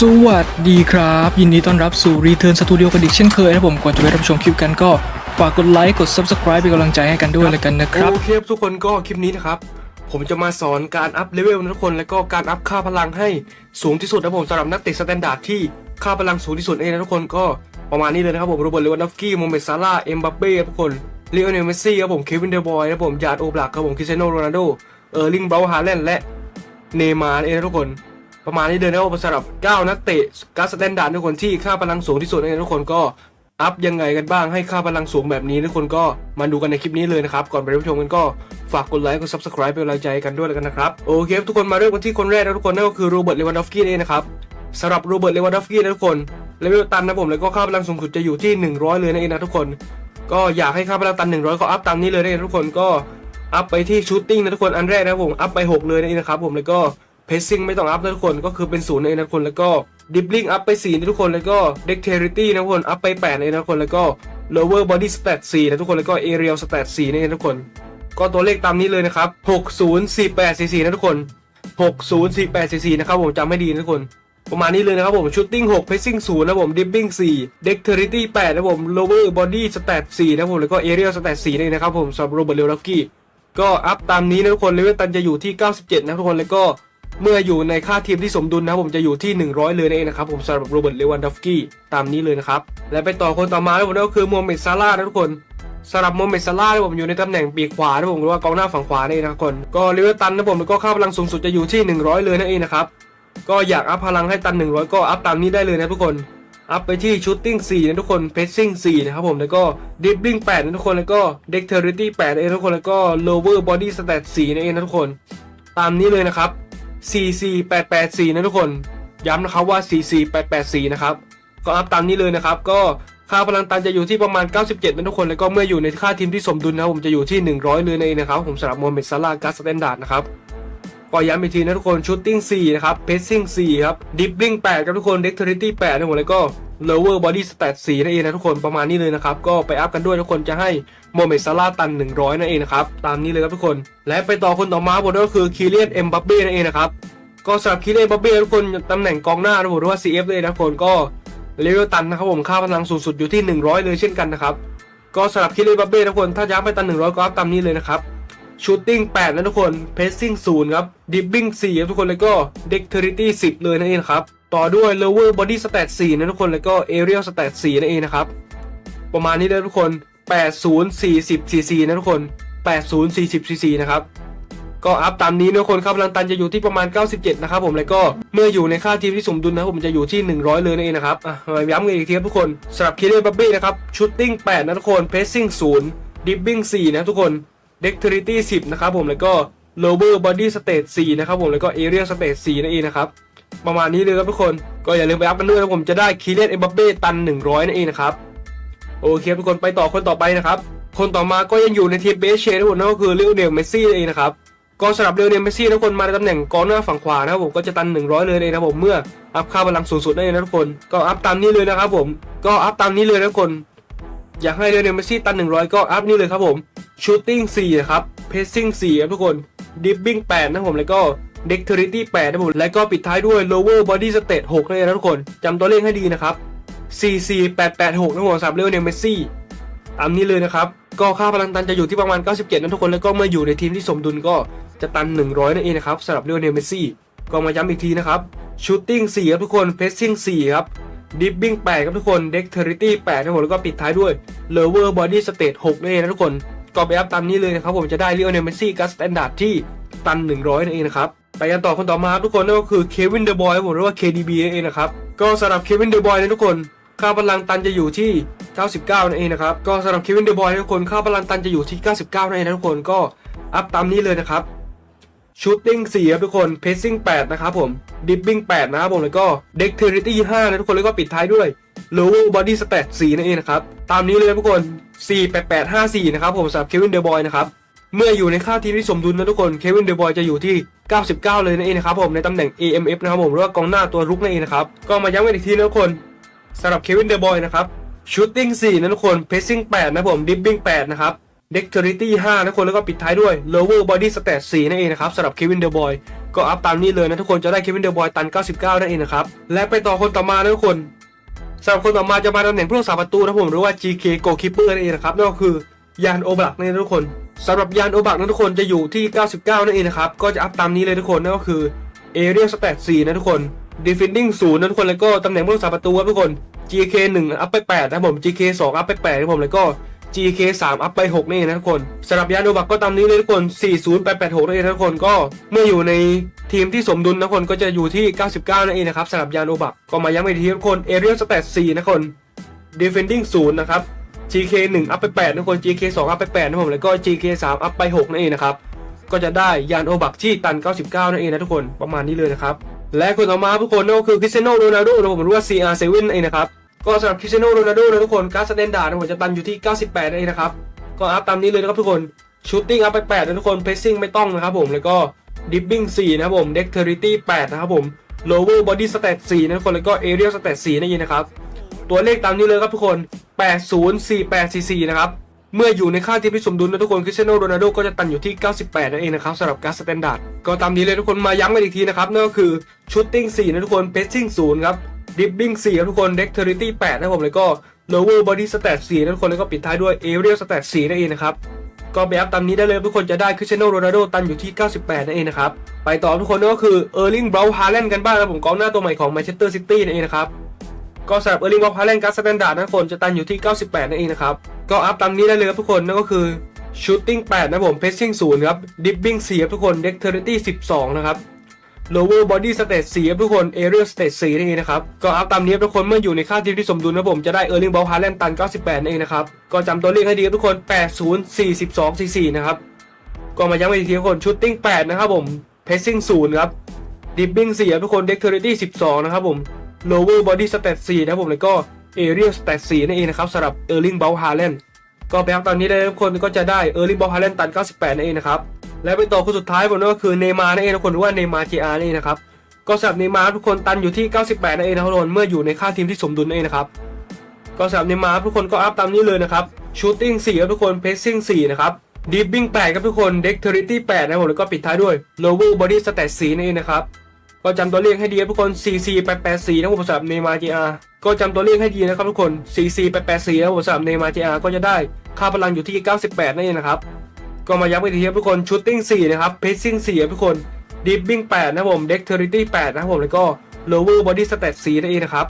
สวัสดีครับ ยินดีต้อนรับสู่ Return Studio กันอีกเช่นเคยนะผมก่อนจะไปรับชมคลิปกันก็ ฝากกดไลค์กด Subscribe เป็นกำลังใจให้กันด้วยแล้วกันนะครับ โอเคครับทุกคนก็คลิปนี้นะครับ ผมจะมาสอนการอัพเลเวลนะทุกคน แล้วก็การอัพค่าพลังให้สูงที่สุดนะผมสำหรับนักเตะสแตนดาร์ดที่ค่าพลังสูงที่สุดเองนะทุกคนก็ประมาณนี้เลยนะครับผมโรเบิร์ตเลวันดอฟสกี้โมเมตซาร่าเอ็มบัปเป้ทุกคนเลโอเนลเมสซี่ครับผมเควินเดบอยครับผมยาดโอบลักครับผมคริสเตียโนโรนัลโดเออร์ลิงเบลฮาแลนด์และเนย์มาร์เองนะทุกคน ประมาณนี้เลยนะครับสำหรับ 9 นักเตะการสแตนดาร์ดทุกคนที่ค่าพลังสูงที่สุดในทุกคนก็อัพยังไงกันบ้างให้ค่าพลังสูงแบบนี้ทุกคนก็มาดูกันในคลิปนี้เลยนะครับ ก่อนไปรับชมกันก็ฝากกดไลค์กด subscribe เป็นกำลังใจกันด้วยแล้วกันนะครับ โอเคทุกคนมาเริ่มกันที่คนแรกนะทุกคนนั่นก็คือโรเบิร์ตเลวันดอฟสกี้เองนะครับสำหรับโรเบิร์ตเลวันดอฟสกี้นะทุกคนเลเวลตันนะผมแล้วก็ค่าพลังสูงสุดจะอยู่ที่ 100 เลยนั่นเองนะทุกคน ก็อยากให้ค่าพลังตัน 100 ก็อัพตามนี้เลยนะทุกคนก็อัพไปที่ชูตติ้งนะทุกคนอันแรกนะผมอัพไป 6 เลยนั่นเองนะครับผมแล้วก็ เพซซิ่งไม่ต้องอัพนะทุกคนก็คือเป็นศูนย์เองนะคนแล้วก็ดิบลิงอัพไป4นะทุกคนแล้วก็เด็กเทอริตี้นะทุกคนอัพไป8เองนะทุกคนแล้วก็ lower body stat 4นะทุกคนแล้วก็ aerial stat 4นั่นะทุกคน ก็ตัวเลขตามนี้เลยนะครับ604844นะทุกคน604844นะครับผมจำไม่ดีนะทุกคนประมาณนี้เลยนะครับผม shooting 6 passing 0นะผม dribbling 4 dexterity 8นะผม lower body stat 4นะผมแล้วก็ aerial stat 4นี่นะครับผมสำหรับโรเบิร์ตเลวดอฟสกี้ก็อัพตามนี้นะทุกคนเลเวลตันจะอยู่ที่ 97 นะทุกคนแล้วก็ เมื่ออยู่ในค่าทีมที่สมดุลนะครับผมจะอยู่ที่ 100 เลยนั่นเองนะครับผมสำหรับโรเบิร์ตเลวันดอฟกี้ตามนี้เลยนะครับ และไปต่อคนต่อมานะผมก็คือโมฮัมเหม็ดซาร่านะทุกคนสำหรับโมฮัมเหม็ดซาร่าผมอยู่ในตำแหน่งปีกขวานะผมหรือว่ากองหน้าฝั่งขวานี่นะครับทุกคนก็เลเวลตันนะผมแล้วก็ค่าพลังสูงสุดจะอยู่ที่ 100 เลยนั่นเองนะครับก็อยากอัพพลังให้ตัน 100 ก็อัพตามนี้ได้เลยนะทุกคนอัพไปที่ชูตติ้ง4นะทุกคนเพ s ซิ่ง4นะครับผมแล้วก็ดิบบิ้ง8นะทุกคนแล้วก็เด็กเทอริตี้8เองทุกคนแล้วก็ lower body stat 4นะเองนะทุกคน ตามนี้เลยนะครับ 44884 นะทุกคน ย้ำนะครับว่า 44884 นะครับ ก็อัพตามนี้เลยนะครับ ก็ค่าพลังตันจะอยู่ที่ประมาณ 97นะทุกคน แล้วก็เมื่ออยู่ในค่าทีมที่สมดุลนะครับผมจะอยู่ที่ 100 เลยในเองนะครับ ผมสำหรับโมเมเหม็ดซาร่ากาสแตนดาร์ดนะครับก็ย้ำอีกทีนะทุกคน ชูตติ้ง4นะครับ เพสซิ่ง4ครับ ดิบบิ้ง8ครับทุกคนเด็กเทอริตี้8นะผมแล้วก็ lower body stat 4นั่นเองนะทุกคนประมาณนี้เลยนะครับ ก็ไปอัพกันด้วยทุกคนจะให้โมเมซาร่าตัน 100 นั่นเองนะครับ ตามนี้เลยครับทุกคน และไปต่อคนต่อมาบนก็คือคีเลียนเอ็มบัปเบ้นั่นเองนะครับ ก็สำหรับคีเลียนเอมบัปเบ้ทุกคนตำแหน่งกองหน้านะผมหรือว่า CF เลยนะทุกคนก็เลเวลตันนะครับผมค่าพลังสูงสุดอยู่ที่ 100 เลยเช่นกันนะครับก็สำหรับคีเลียนเอมบัปเบ้ทุกคนถ้าย้ำไปตัน 100 ก็อัพตามนี้เลยนะครับชูตติ้ง8นะทุกคนเพ s ซิ่ง0ครับดิบบิ้ง4ครับทุกคนแล้วก็เด็กเทอริตี้10 เลยนั่นเองครับ ต่อด้วย lower body stat 4นะทุกคนแล้วก็ aerial stat 4นั่นเองนะครับ ประมาณนี้เลยทุกคน 80 40 cc นะทุกคน 80 40 cc นะครับก็อัพตามนี้นะทุกคนครับพลังตันจะอยู่ที่ประมาณ 97 นะครับผมแล้วก็เมื่ออยู่ในค่าทีมที่สมดุลนะครับผมจะอยู่ที่ 100 เลยนั่นเองนะครับอะย้ำกันอีกทีครับทุกคนสำหรับคิเลบับบี้นะครับชูตติ้ง8นะทุกคนเพ s ซิ่ง0ดิบบิ้ง4นะทุกคน Dexterity 10นะครับผมแล้วก็ Lower Body State 4นะครับผมแล้วก็ Area State 4นั่นเองนะครับ ประมาณนี้เลยครับทุกคน ก็อย่าลืมไปอัพกันด้วยนะผมจะได้คีเลียนเอ็มบัปเป้ตัน 100 นั่นเองนะครับ โอเคทุกคนไปต่อคนต่อไปนะครับ คนต่อมาก็ยังอยู่ในทีมเบสเชนทุกคนนั่นก็คือเลโอเนลเมสซี่นั่นเองนะครับก็สำหรับเลโอเนลเมสซี่ทุกคนมาในตำแหน่งกองหน้าฝั่งขวานะครับผมก็จะตัน 100 เลยนะครับผมเมื่ออัพค่าพลังสูงสุดนั่นเองนะทุกคนก็อัพตามนี้เลยนะครับผมก็อัพตามนี้เลยนะทุกคนอยากให้เลโอเนลเมสซี่ตัน 100 ก็อัพนี่เลยครับผมชูตติ้ง4นะครับเพ s ซิ่ง4ครับทุกคนดิบบิ้ง8นะผมแล้วก็ เด็กเทอริตี้8นะผมแล้วก็ปิดท้ายด้วย lower body state 6นั่นเองนะทุกคนจำตัวเลขให้ดีนะครับ44886นะผมสำหรับเลโอเนลเมสซี่ตามนี้เลยนะครับ ก็ค่าพลังตันจะอยู่ที่ประมาณ 97นะทุกคนแล้วก็เมื่ออยู่ในทีมที่สมดุลก็จะตัน 100นั่นเองนะครับสำหรับเลโอเนลเมสซี่ก็มาย้ำอีกทีนะครับชูตติ้ง4ครับทุกคนเพ s ซิ่ง4ครับดิบบิ้ง8ครับทุกคนเด็กเทอริตี้8นะครับผมแล้วก็ปิดท้ายด้วย lower body state 6นั่นเองนะทุกคนก็ไปอัพตามนี้เลยนะครับผมจะได้ l ี o อ e l เมสซี่กับสแตนดาร์ดที่ ตัน 100นั่นเองนะครับไปกันต่อคนต่อมาทุกคนนั่นก็คือเควินเดอะบอยผมหรือว่า KDB นั่นเองนะครับก็สำหรับเควินเดอะบอยนะทุกคนค่าพลังตันจะอยู่ที่ 99นั่นเองนะครับก็สำหรับเควินเดอะบอยทุกคนค่าพลังตันจะอยู่ที่ 99นั่นเองนะทุกคนก็อัพตามนี้เลยนะครับชูตติ้ง4ครับทุกคนเพ s ซิ่ง8นะครับผมดิบบิ้ง8นะครับผมแล้วก็เด็กเทอริตี้5นะทุกคนแล้วก็ปิดท้ายด้วย lower body stat 4นั่นเองนะครับตามนี้เลยทุกคน 48854นะครับผมสำหรับเควินเดอ b บอยนะครับ เมื่ออยู่ในค่าทีมที่สมดุลนะทุกคนเควินเดอบอยจะอยู่ที่ 99 เลยนั่นเองนะครับผมในตำแหน่ง AMF นะครับผมหรือว่ากองหน้าตัวรุกนั่นเองนะครับก็มาย้ำกันอีกทีนะทุกคนสำหรับเควินเดอบอยนะครับชูตติ้ง4นะทุกคนเพ s ซิ่ง8นะผมดิบบิ้ง8นะครับ Dexterity 5นะทุกคนแล้วก็ปิดท้ายด้วย Lower Body Stat 4นั่นเองนะครับสำหรับ Kevin De Boy ก็อัพตามนี้เลยนะทุกคนจะได้เควินเดอร์บอยตัน 99 นั่นเองนะครับและไปต่อคนต่อมานะทุกคนสำหรับคนต่อมาจะมาตำแหน่งผู้รักษาประตูนะผมหรือว่า GK Goalkeeper นั่นเองนะครับนั่นก็คือยานโอบลักนั่นเองนะทุกคน สำหรับยานโอบักนั้นทุกคนจะอยู่ที่ 99 นั่นเองนะครับ ก็จะอัพตามนี้เลยทุกคนนั่นก็คือ Area Stat 4 นะทุกคน Defending 0นะทุกคนแล้วก็ตำแหน่งผู้รักษาประตูครับทุกคน GK 1 อัพไป 8 นะผม GK 2 อัพไป8นะผมแล้วก็ GK 3 อัพไป 6 นี่นะทุกคนสำหรับยานโอบักก็ตามนี้เลยทุกคน 40886นั่นเองทุกคนก็เมื่ออยู่ในทีมที่สมดุลนะทุกคนก็จะอยู่ที่ 99 นั่นเองนะครับสำหรับยานโอบักก็มาย้ำอีกทีทุกคน Area Stat 4 นะทุกคน Defending 0 นะครับ GK 1 อัพไป8นะทุกคน GK 2 อัพไป8นะผมแล้วก็ GK 3 อัพไป6นั่นเองนะครับก็จะได้ยานโอบักที่ตัน 99 นั่นเองนะทุกคนประมาณนี้เลยนะครับและคนต่อมาทุกคนนั่นก็คือคริสเตียโนโรนัลโดนะผมหรือว่า CR7 นั่นเองนะครับก็สำหรับคริสเตียโนโรนัลโดนะทุกคนการ์ดสแตนดาร์ดนะผมจะตันอยู่ที่ 98นั่นเองนะครับก็อัพตามนี้เลยนะครับทุกคนชูตติ้งอัพไป8นะทุกคนเพสซิ่งไม่ต้องนะครับผมแล้วก็ดิฟบิ้ง4นะครับผมเด็กเทอริตี้8นะครับผมโลเวอร์บอดี้สเตต4นะทุกคนแล้วก็เอเรียลสเตต4นั่นเองนะครับตัวเลขตามนี้เลยครับทุกคน 804844 นะครับ เมื่ออยู่ในค่าที่พิสมดุลนะทุกคนคริสเตียโนโรนัลโดก็จะตันอยู่ที่ 98 นั่นเองนะครับสำหรับการสแตนดาร์ดก็ตามนี้เลยทุกคนมาย้ำกันอีกทีนะครับนั่นก็คือชูตติ้ง4นะทุกคนเพสซิ่ง0ครับดิฟบิ้ง4ครับทุกคนเด็กเทอริตี้8นะผมแล้วก็ lower body stat 4นะทุกคนแล้วก็ปิดท้ายด้วย aerial stat 4นั่นเองนะครับก็ไปอัพตามนี้ได้เลยทุกคนจะได้คริสเตียโนโรนัลโดตันอยู่ที่ 98 นั่นเองนะครับ ไปต่อทุกคนนั่นก็คือเออร์ลิงเบราฮาแลนด์กันบ้างนะผมกองหน้าตัวใหม่ของแมนเชสเตอร์ซิตี้นั่นเองนะครับ ก็สำหรับเออร์ลิงเบราฮาแลนการ์ดสแตนดาร์ดนะทุกคนจะตันอยู่ที่ 98 นั่นเองนะครับ ก็อัพตามนี้ได้เลยครับทุกคนนั่นก็คือ shooting 8นะผม passing 0ครับ dribbling 4ครับทุกคน dexterity 12 นะครับ lower body stat 4ครับทุกคน aerial stat 4นั่นเองนะครับ ก็อัพตามนี้ครับทุกคนเมื่ออยู่ในค่าทีมที่สมดุลนะผมจะได้ Erling Braut Haaland ตัน 98 นั่นเองนะครับ ก็จำตัวเลขให้ดีครับทุกคน 80 42 44 นะครับ ก็มาย้ำอีกทีทุกคน shooting 8นะครับผม passing 0ครับ dribbling 4ครับทุกคน dexterity 12 นะครับผม lower body stat 4นะผมแล้วก็ aerial stat 4นั่นเองนะครับสำหรับ Erling Braut Haaland ก็ไปอัพตอนนี้ได้ทุกคนก็จะได้ Erling Braut Haaland ตัน 98 นั่นเองนะครับ และไปต่อคนสุดท้ายผมนั่นก็คือเนมาร์นั่นเองทุกคนหรือว่าเนมาร์ JR นั่นเองนะครับก็สำหรับเนมาร์ทุกคนตันอยู่ที่ 98 นั่นเองนะครับทุกคนเมื่ออยู่ในค่าทีมที่สมดุลนั่นเองนะครับก็สำหรับเนมาร์ทุกคนก็อัพตามนี้เลยนะครับ shooting 4ครับทุกคน passing 4นะครับ dribbling 8ครับทุกคน dexterity 8นะผมแล้วก็ปิดท้ายด้วย lower body stat 4นั่นเองนะครับ ก็จำตัวเลขให้ดีทุกคน44884นะผมสำหรับเนมาร์ JR ก็จำตัวเลขให้ดีนะครับทุกคน44884นะผมสำหรับเนมาร์ JR ก็จะได้ค่าพลังอยู่ที่ 98 นั่นเองนะครับ ก็มาย้ำอีกทีครับทุกคน shooting 4นะครับ passing 4ทุกคน dribbling 8นะครับผม dexterity 8นะผมแล้วก็ lower body stat 4นั่นเองนะครับ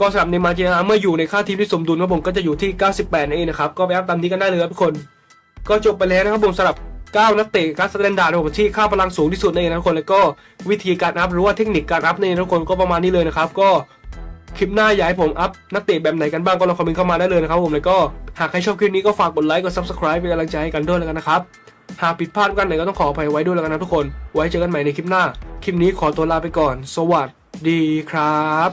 ก็สำหรับในมาเจียเมื่ออยู่ในค่าทีมที่สมดุลครับผมก็จะอยู่ที่ 98นั่นเองนะครับก็ไปอัพตามนี้กันได้เลยครับทุกคน ก็จบไปแล้วนะครับผมสำหรับ 9 นักเตะการสแตนดาร์ดของผมที่ค่าพลังสูงที่สุดนั่นนะทุกคนแล้วก็วิธีการอัพหรือว่าเทคนิคการอัพนั่นนะทุกคนก็ประมาณนี้เลยนะครับก็คลิปหน้าอยากให้ผมอัพนักเตะแบบไหนกันบ้างก็ลองคอมเมนต์เข้ามาได้เลยนะครับผมแล้วก็หากใครชอบคลิปนี้ก็ฝากกดไลค์กด subscribe เป็นกำลังใจให้กันด้วยแล้วกันนะครับหากผิดพลาดกันไหนก็ต้องขออภัยไว้ด้วยแล้วกันนะทุกคน ไว้เจอกันใหม่ในคลิปหน้า คลิปนี้ขอตัวลาไปก่อน สวัสดีครับ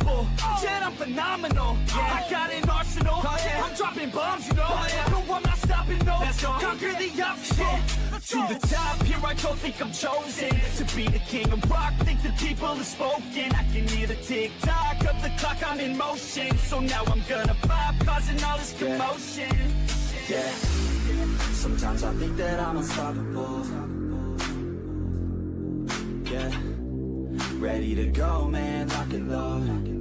impossible. I'm yet I'm phenomenal. I got an arsenal, oh, I'm dropping bombs, you know. Oh, no, I'm not stopping, no. Conquer the obstacle. To the top, here I go, think I'm chosen to be the king of rock. Think the people have spoken. I can hear the tick tock of the clock, I'm in motion. So now I'm gonna pop, causing all this commotion. Yeah. Sometimes I think that I'm unstoppable. Yeah. Ready to go, man, lock and load.